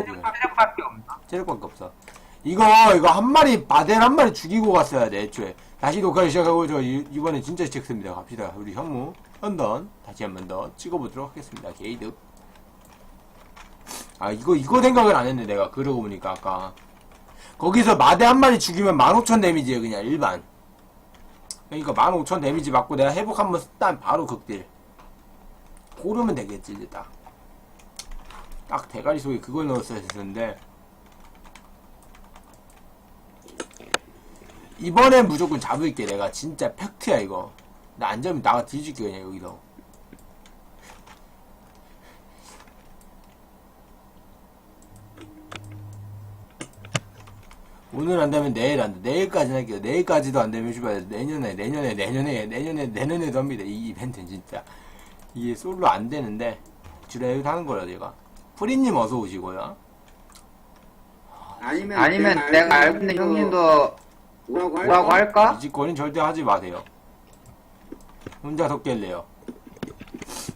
뭐 체력밖에 없나? 체력밖에 없어. 이거 이거 한 마리 바델 한 마리 죽이고 갔어야 돼 애초에. 다시 녹화를 시작하고 저 이- 이번에 진짜 찍습니다. 갑시다. 우리 현무 현던 다시 한 번 더 찍어보도록 하겠습니다. 게이드. 아 이거 이거 생각을 안 했네 내가 그러고 보니까 아까 거기서 마대 한 마리 죽이면 15,000 데미지에 그냥 일반. 그러니까 15,000 데미지 받고 내가 회복 한번 쓰면 바로 극딜. 고르면 되겠지 이제 딱. 딱 대가리 속에 그걸 넣었어야 했는데 이번엔 무조건 잡을게 내가 진짜 팩트야 이거 나 안 잡으면 나가 뒤질게 그냥 여기서 오늘 안 되면 내일 안 돼. 내일까지는 할게요. 내일까지도 안 되면 씨발 내년에 내년에 내년에 내년에 내년에도 합니다. 이 이벤트는 진짜 이게 솔로 안 되는데 주례를 하는 거라 제가. 프리님 어서 오시고요. 아니면, 아니면 내가 알고 있는 형님도 뭐라고 할까? 뭐라고 할까? 이 짓거리는 절대 하지 마세요. 혼자 덮길래요.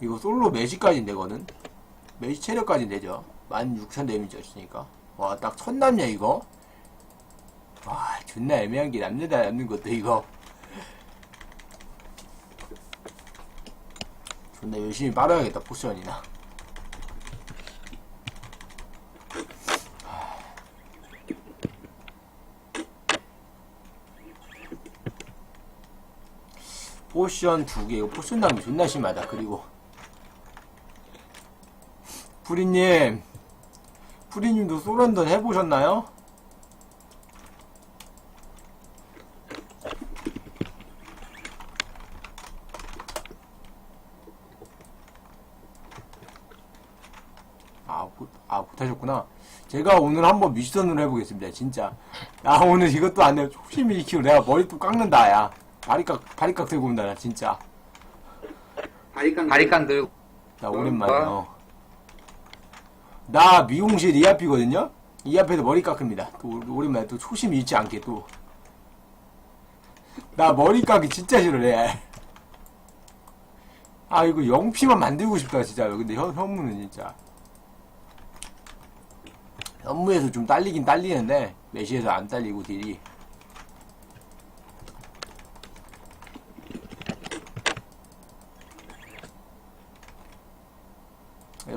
이거 솔로 메시까지 되거든? 메시 체력까지 되죠. 16,000 데미지였으니까. 와, 딱 첫남냐, 이거? 와, 존나 애매한 게 남는다, 남는 것도, 이거. 존나 열심히 빨아야겠다, 포션이나. 포션 두 개, 이거 포션 낭비 존나 심하다, 그리고. 프리님, 프리님도 소련던 해보셨나요? 아, 못, 아, 못하셨구나. 제가 오늘 한번 미션으로 해보겠습니다, 진짜. 야, 오늘 이것도 안 돼. 초심이 익히고 내가 머리 또 깎는다, 야. 바리깍, 바리깍 들고 온다, 나 진짜. 바리깡 바리깡 들고 나 오랜만이에요. 나 미용실 이 앞이거든요? 이 앞에서 머리 깎습니다. 또 오- 오랜만에 또 초심 잃지 않게 또. 나 머리 깎기 진짜 싫어해. 아, 이거 영피만 만들고 싶다, 진짜. 근데 현, 현무는 진짜. 현무에서 좀 딸리긴 딸리는데, 메시에서 안 딸리고 딜이.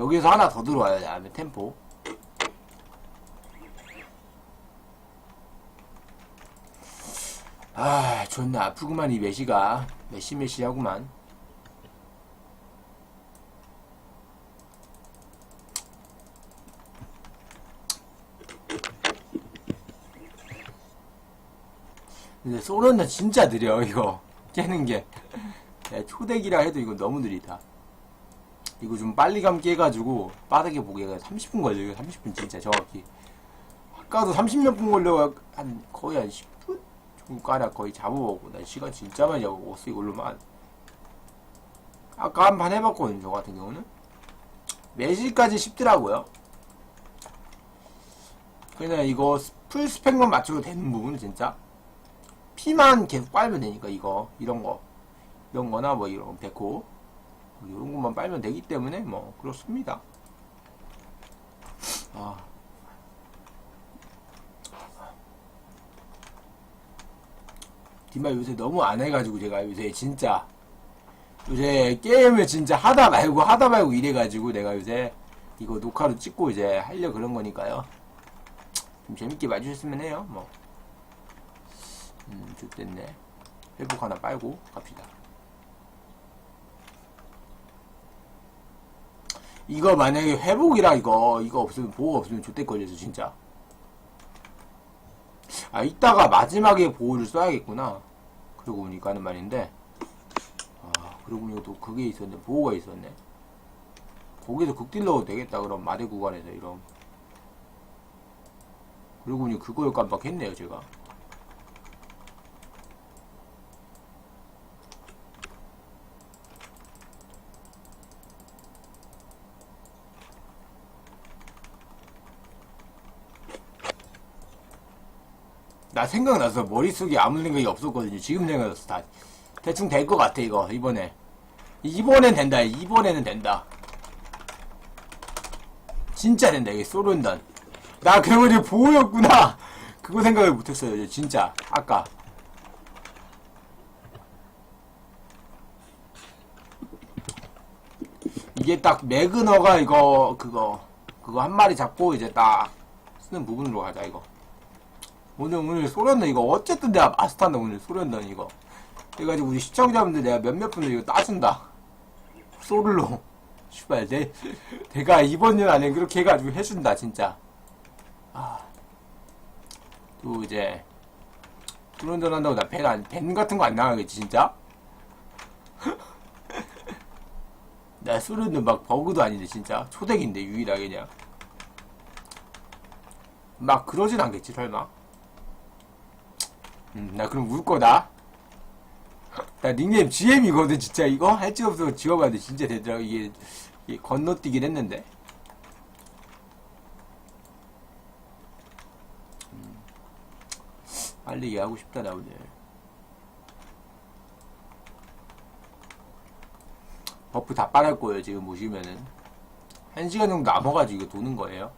여기서 하나 더 들어와야 돼, 안에 템포. 아, 존나 아프구만, 이 메시가. 메시 메시 하구만. 근데 소련은 진짜 느려, 이거. 깨는 게. 야, 초대기라 해도 이거 너무 느리다. 이거 좀 빨리 감기 해가지고 빠르게 보기가 30분 걸려요. 30분 진짜 정확히. 아까도 30몇 분 걸려 한 거의 한 10분 정가량 거의 잡아보고 나 시간 진짜 많이 잡아보고 이걸로만. 아까 한 판 해봤거든요. 저 같은 경우는 매실까지 쉽더라고요. 그냥 이거 풀 스펙만 맞춰도 되는 부분 진짜 피만 계속 빨면 되니까 이거 이런 거 이런 거나 뭐 이런 백호 이런 것만 빨면 되기 때문에 뭐 그렇습니다. 아. 디마 요새 너무 안 해가지고 제가 요새 진짜 요새 게임을 진짜 하다 말고 하다 말고 이래가지고 내가 요새 이거 녹화로 찍고 이제 하려 그런 거니까요. 좀 재밌게 봐주셨으면 해요. 뭐. 음, 좋됐네. 회복 하나 빨고 갑시다. 이거 만약에 회복이라 이거 이거 없으면 보호 없으면 좆대 걸려서 진짜. 아 이따가 마지막에 보호를 써야겠구나. 그러고 보니까 하는 말인데. 아 그러고 보니까 또 그게 있었네. 보호가 있었네. 거기서 극딜 넣어도 되겠다 그럼. 마대 구간에서 이런. 그러고 보니 그걸 깜빡했네요 제가 나 생각나서 머릿속에 아무 생각이 없었거든요. 지금 생각났어, 다. 대충 될 것 같아, 이거, 이번에. 이번엔 된다, 이번에는 된다. 진짜 된다 이게 소련단 나 그러고 이제 보호였구나 그거 생각을 못했어요 진짜 아까 이게 딱 매그너가 이거 그거 그거 한 마리 잡고 이제 딱 쓰는 부분으로 가자 이거 오늘 오늘 소련단 이거 어쨌든 내가 마스터한다 오늘 소련단 이거. 그래가지고 우리 시청자분들 내가 몇몇 분들 이거 따준다. 소를로. 슈발 내 내가 이번 년 안에 그렇게 해가지고 해준다 진짜. 아또 이제 소련전 한다고 나 배, 안- 밴 같은 거 안 나가겠지 진짜? 나 소련전 막 버그도 아닌데 진짜. 초덱인데 유일하게 그냥. 막 그러진 않겠지 설마 음, 나 그럼 울 거다. 나 닉네임 GM이거든 진짜. 이거 할줄 없어 지워봤는데 진짜 되더라고 이게, 이게 건너뛰긴 했는데. 음, 빨리 얘기하고 싶다 나 오늘. 버프 다 거예요 지금 보시면은. 한 시간 정도 남아가지고 이거 도는 거예요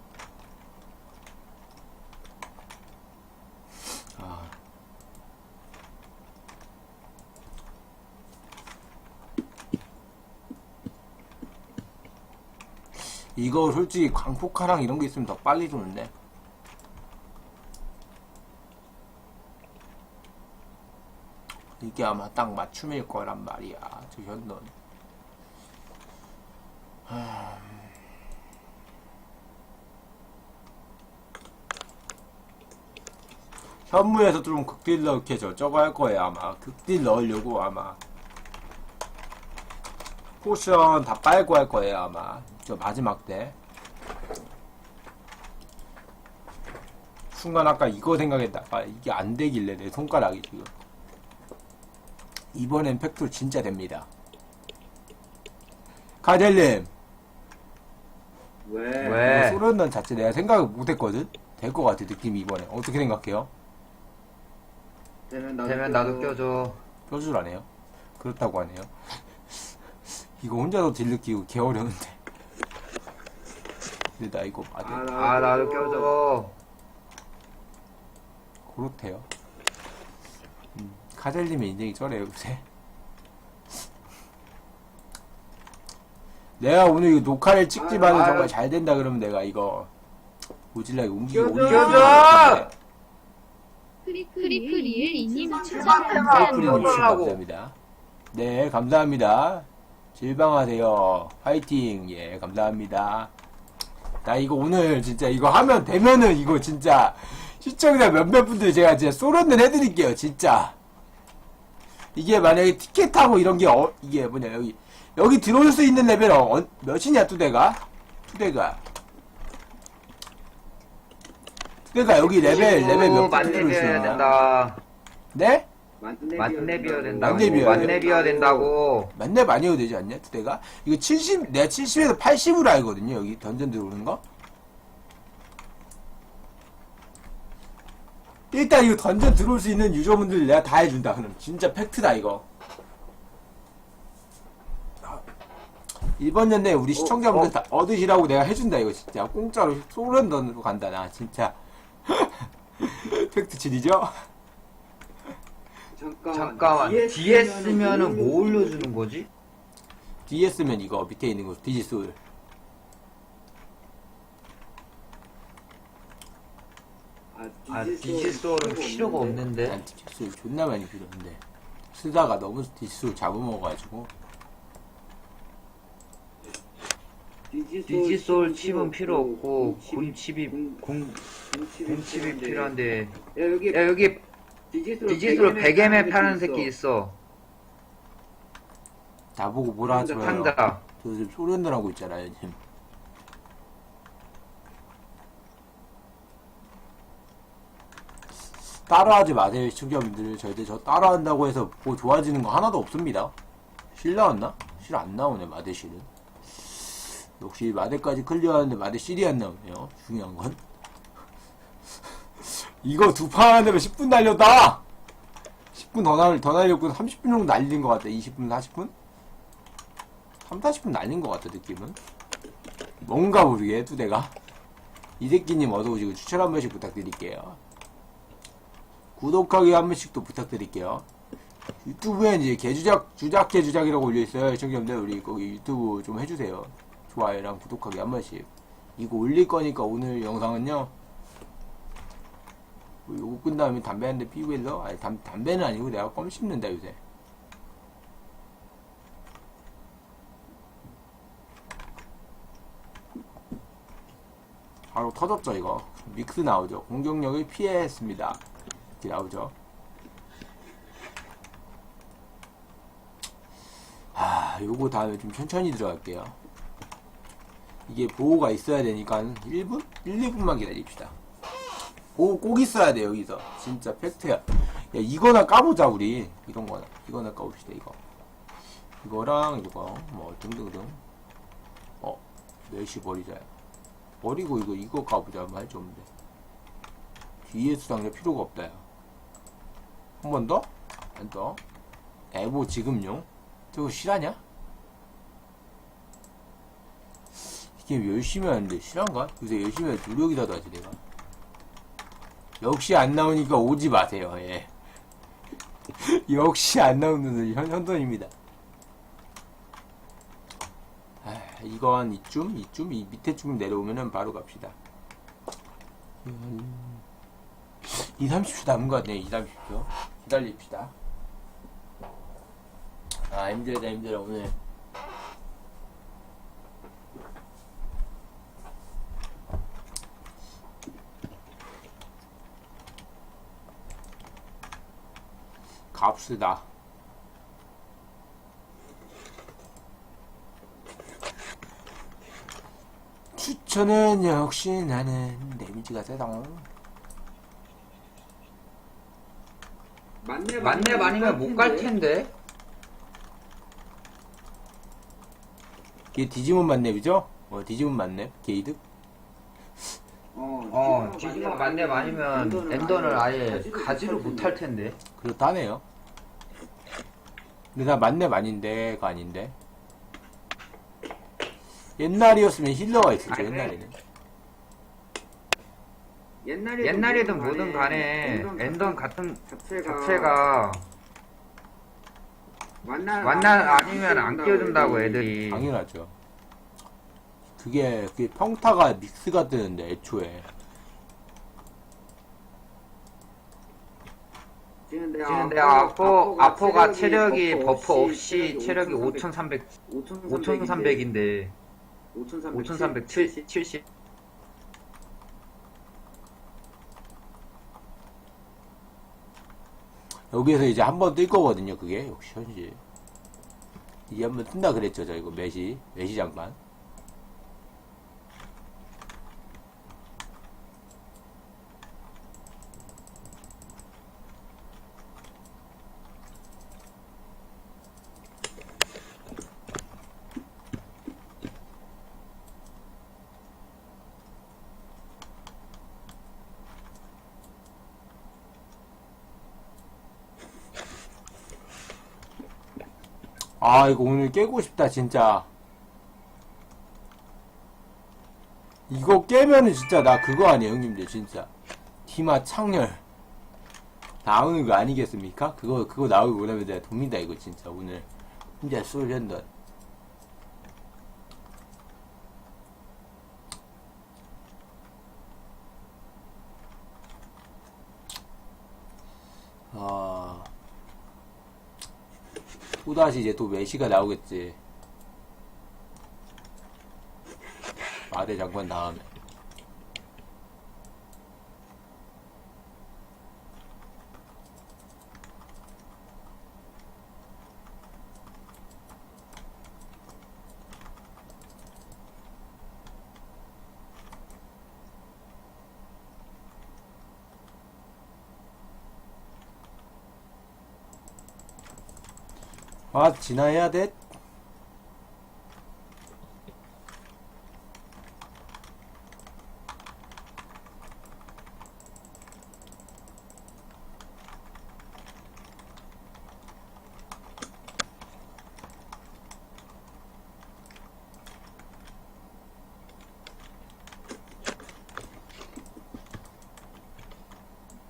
이거 솔직히 광폭카랑 이런 게 있으면 더 빨리 도는데. 이게 아마 딱 맞춤일 거란 말이야. 저 현돈. 하... 현무에서 좀 극딜 넣게 저 저거 할 거예요 아마 극딜 넣으려고 아마 포션 다 빨고 할 거예요 아마 저 마지막 때 순간 아까 이거 생각했다가 이게 안 되길래 내 손가락이 지금 이번엔 팩토 진짜 됩니다 가델님 왜? 왜? 소련단 자체 내가 생각을 못했거든 될 것 같아 느낌이 이번에 어떻게 생각해요? 되면 나도, 되면 나도 껴줘. 뼈줄 안 해요? 그렇다고 하네요 이거 혼자서 딜 느끼고 개 어려운데 근데 나 이거 맞아 아, 나도, 아, 나도 껴줘. 그렇대요. 음, 카젤님의 인생이 저래요, 요새. 내가 오늘 이거 녹화를 찍지만 은 아유, 정말 아유. 잘 된다 그러면 내가 이거 오질라게 움직이고 껴줘! 올리고 껴줘! 크리프리엘 이님 추천. 감사합니다. 네, 감사합니다. 질방하세요. 화이팅. 예, 감사합니다. 나 이거 오늘 진짜 이거 하면 되면은 이거 진짜 시청자 몇몇 분들 제가 진짜 소련을 해드릴게요, 진짜. 이게 만약에 티켓하고 이런 게 어, 이게 뭐냐 여기 여기 들어올 수 있는 레벨 어, 어- 몇이냐 투대가 투대가 투대가 여기 레벨 레벨 몇 만렙 들어올 수 있나? 된다. 네? 만렙이어야 된다고. 만렙이어야 만렙이어야 된다고. 만렙 아니어도 되지 않냐 투대가? 이거 70 내가 70에서 80으로 알거든요 여기 던전 들어오는 거. 일단 이거 던전 들어올 수 있는 유저분들 내가 다 해준다 그럼 진짜 팩트다 이거. 이번 연내 우리 시청자분들 어? 다 얻으시라고 내가 해준다 이거 진짜 공짜로 소련던으로 간다 나 진짜 팩트 진이죠? 잠깐만. 잠깐만. 뒤에 쓰면은 뭐 올려주는 거지? 뒤에 쓰면 이거 밑에 있는 거 디지솔 아, 디지솔은 필요가 없는데. 난 디지솔 존나 많이 필요한데 쓰다가 너무 디지솔 잡아먹어가지고 디지솔 칩은 필요 없고, 군 칩이, 군- 군, 군군 칩이 필요한데. 야 여기 야, 여기 디지솔, 디지솔 100M에 파는 새끼 있어. 나보고 뭐라 하지 마요. 상자. 저 지금 소련들 하고 있잖아요 지금. 따라하지 마세요 시청자분들. 절대 저 따라한다고 해서 뭐 좋아지는 거 하나도 없습니다. 실 나왔나? 실 안 나오네 마대 실은. 역시 마대까지 클리어하는데 마대 실이 안 나오네요. 중요한 건 이거 두 판 하려면 10분 날렸다 10분 더, 날, 더 날렸고 30분 정도 날린 것 같다 20분 40분? 3, 40분 날린 것 같아 느낌은 뭔가 모르게 두 대가 이새끼님 어서오시고 추천 한 번씩 부탁드릴게요. 구독하기 한 번씩도 부탁드릴게요. 유튜브에 이제 개주작, 주작 개 주작이라고 올려있어요. 시청자분들, 우리 거기 유튜브 좀 해주세요. 좋아요랑 구독하기 한 번씩. 이거 올릴 거니까 오늘 영상은요. 뭐 요거 끝 다음에 담배 한 대 피우고 해서, 아니, 담, 담배는 아니고 내가 껌 씹는다, 요새. 바로 터졌죠, 이거. 믹스 나오죠. 공격력을 피했습니다. 이렇게 나오죠. 아, 요거 다음에 좀 천천히 들어갈게요. 이게 보호가 있어야 되니까 한 1분? 1, 2분만 기다립시다. 보호 꼭 있어야 돼, 여기서. 진짜 팩트야. 야, 이거나 까보자, 우리. 이런 거나. 이거나 까봅시다, 이거. 이거랑 이거, 뭐, 등등등. 어, 멸시 버리자. 버리고 이거, 이거 까보자. 말이 없는데. DS 상자 필요가 없다, 야. 한 번 더? 안 더? 에보 지금용? 저거 실하냐? 이게 열심히 하는데 실한가? 요새 열심히 해 노력이라도 하지 내가 역시 안 나오니까 오지 마세요. 예. 역시 안 나오는 분 현, 현돈입니다. 아, 이건 이쯤? 이쯤? 이 밑에 쯤 내려오면은 바로 갑시다. 2, 30초 남은 것 같네 2, 30초. 기다립시다. 아 힘들다 힘들어 오늘 갑시다. 추천은 역시 나는 데미지가 세다. 만렙 만렙 아니면 못 갈 텐데. 이게 디지몬 만렙이죠? 어 디지몬 만렙? 게이드 지몬 만렙 아니면 엔더는 아예 가지를 못할 텐데. 그렇다네요. 근데 나 만렙 아닌데가 아닌데. 옛날이었으면 힐러가 있었죠, 아? 옛날에는. 옛날에도, 옛날에든 뭐든 간에 엔던 같은 자체가, 자체가 만날 만난 아니면 안 끼워준다고 애들이. 당연하죠. 그게, 그게 평타가 믹스가 뜨는데, 애초에. 지금 지금 내가 아포, 아포 가 체력이 버프 없이 체력이 5300, 5300 인데, 5370. 여기에서 이제 한 번 뜰 거거든요, 그게. 역시 현실. 이게 한 번 뜬다 그랬죠, 저 이거. 메시. 메시 장관. 아, 이거 오늘 깨고 싶다, 진짜. 이거 깨면은 진짜 나 그거 아니에요, 형님들, 진짜. 티마 창렬. 나오는 거 아니겠습니까? 그거, 그거 나오고 그러면 내가 돕니다, 이거 진짜, 오늘. 혼자 쏠 현던. 아. 또다시 이제 또 메시가 나오겠지. 마대 장관 다음에. 아 지나야 돼?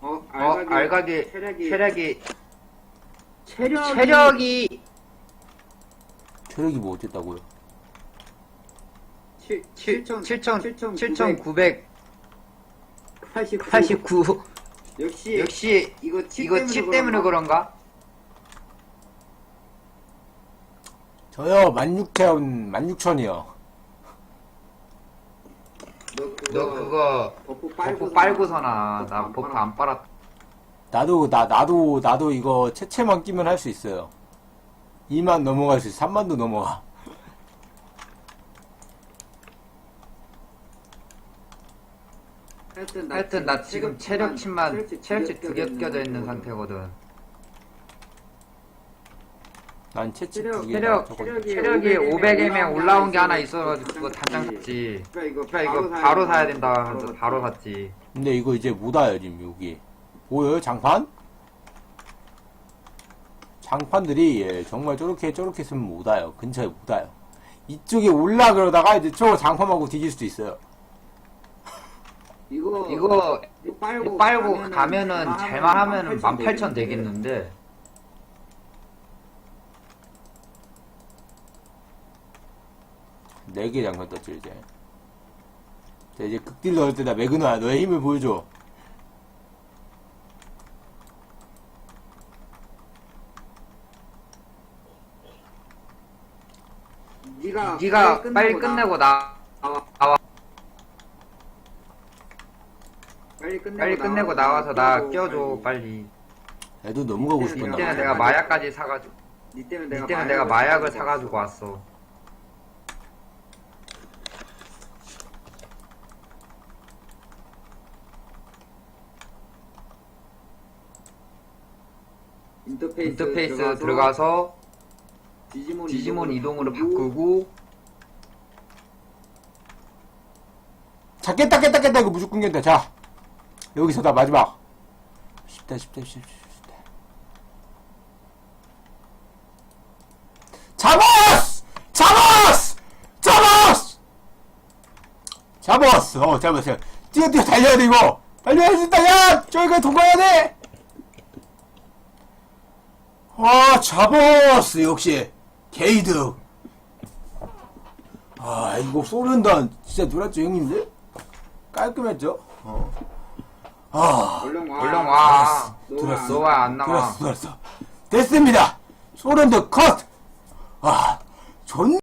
어, 알각이, 어, 체력이, 체력이 체력이 체력이 뭐 어쨌다고요? 7 7 7 7,900 7,989 89 역시 역시 이거 칩 이거 칩 때문에 그런가? 저요 16,000 16,000이요. 너 그거 버프 버프 빨고서나 나 버프 안 빨았 나도 나 나도 나도 이거 채채만 끼면 할 수 있어요. 2만 넘어갈 수 있어. 3만도 넘어가. 하여튼 나, 하여튼 나 지금 체력치만 체력치 두개 껴져 있는. 상태거든 난 체력, 두 개. 체력 체력이 체력이 500 500M에 올라온 게 하나 있어가지고 그거 단장 샀지 그러니까 이거 그러니까 이거 바로 사야 된다 하면서 바로 샀지 근데 이거 이제 못 와요 지금 여기. 보여요 장판? 장판들이 예, 정말 저렇게 저렇게 쓰면 못 와요. 근처에 못 와요. 이쪽에 올라 그러다가 이제 저 장판하고 뒤질 수도 있어요. 이거 이거 이거 빨고, 빨고 가면은 잘만 하면은 18,000 되겠는데 네개 장판 떴죠 이제. 자 이제 극딜 넣을 때다 매그너야 너의 힘을 보여줘. 네가 네가 빨리 끝내고 나 나와. 빨리 끝내고, 빨리 끝내고 나와 서 나 껴줘 빨리. 애도 너무 가고 네, 싶었나. 이때는 봐. 내가 마약까지 사가지고 니 때문에 내가 이때는 내가 마약을 사가지고 왔어. 인터페이스, 인터페이스 들어가서, 들어가서 디지몬, 디지몬 이동으로 바꾸고 자 깼다 깼다 깼다 이거 무조건 깬다. 자 여기서 다 마지막. 쉽다 쉽다 쉽다 쉽다. 잡았어! 잡았어! 잡았어! 잡았어! 어 잡았어요. 뛰어 뛰어 달려야 돼 이거. 달려야 된다 야 저기가 통과해야 돼. 아 잡았어 역시 게이드. 아 이거 소련단 진짜 놀았죠 형님들? 깔끔했죠? 어. 아 얼른 와 얼른 와 들었어. 너와 안 나와 들었어 들었어 됐습니다 소련단 컷! 아 존